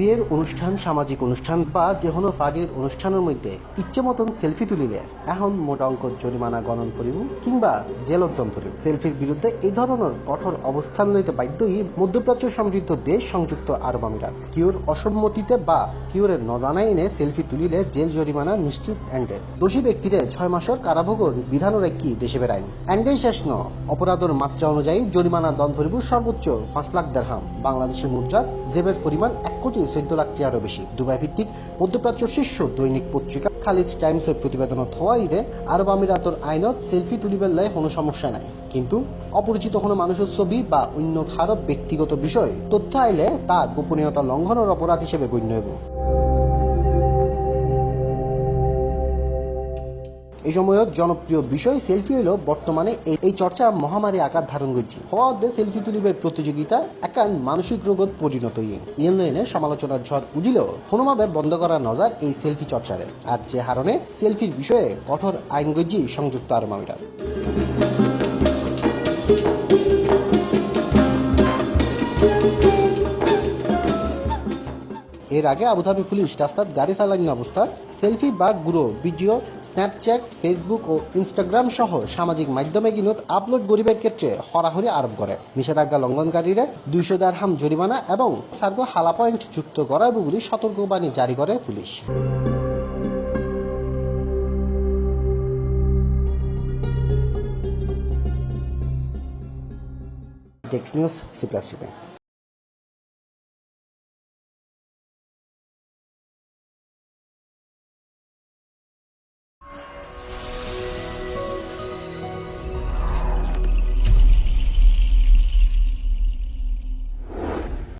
বিয়ের অনুষ্ঠান, সামাজিক অনুষ্ঠান বা যে কোনো পার্টির অনুষ্ঠানের মধ্যে ইচ্ছে মতন সেলফি তুলিলে এখন মোটা অঙ্ক জরিমানা গণন করিব কিংবা জেলজ্জন করিব। সেলফির বিরুদ্ধে এই ধরনের কঠোর অবস্থান লইতে বাধ্যই মধ্যপ্রাচ্য সমৃদ্ধ দেশ সংযুক্ত আরব আমিরাত। কিওর অসম্মতিতে বা কিওরের নজানাই এনে সেলফি তুলিলে জেল জরিমানা নিশ্চিত অ্যান্ডে দোষী ব্যক্তিরে ছয় মাসের কারাভোগর বিধানের একটি দেশে বেড়াইন অ্যান্ডেই শেষ ন। অপরাধের মাত্রা অনুযায়ী জরিমানা দন ধরিব সর্বোচ্চ পাঁচ লাখ দেড়হাম। বাংলাদেশের মুদ্রাত জেবের পরিমাণ এক কোটি চোদ্দ লাখ টিয়ারও বেশি দুবাই ভিত্তিক মধ্যপ্রাচ্য শীর্ষ দৈনিক পত্রিকা খালিজ টাইমসের প্রতিবেদনত হওয়া ঈদে আরব আমিরাতর আইনত সেলফি তুলিবার লাই কোনো সমস্যা নাই। কিন্তু অপরিচিত কোনো মানুষের ছবি বা অন্য খারাপ ব্যক্তিগত বিষয় তথ্য আইলে তা গোপনীয়তা লঙ্ঘনের অপরাধ হিসেবে গণ্য হইব। এই সময়ত জনপ্রিয় বিষয় সেলফি হইল বর্তমানে এই- চর্চা মহামারী আকার ধারণ করছে। হওয়াতে সেলফি তুলিবের প্রতিযোগিতা একান মানসিক রোগত পরিণত ইয়েন সমালোচনার ঝড় উঠিলেও কোনোভাবে বন্ধ করা নজার এই সেলফি চর্চারে। আর যে হারণে সেলফির বিষয়ে কঠোর আইন গজ্জি সংযুক্ত আরব আমিরাত। এর আগে আবুধাবি পুলিশ রাস্তার গাড়ি চালানি অবস্থায় সেলফি বা গুঁড়ো ভিডিও স্ন্যাপচ্যাট ফেসবুক ও ইনস্টাগ্রাম সহ সামাজিক মাধ্যমে কিনত আপলোড গরিবের ক্ষেত্রে হরাহরি আরোপ করে। নিষেধাজ্ঞা লঙ্ঘনকারীরা দুইশো হাম জরিমানা এবং সার্গো হালা পয়েন্ট যুক্ত করার বলে সতর্কবাণী জারি করে পুলিশ। News C plus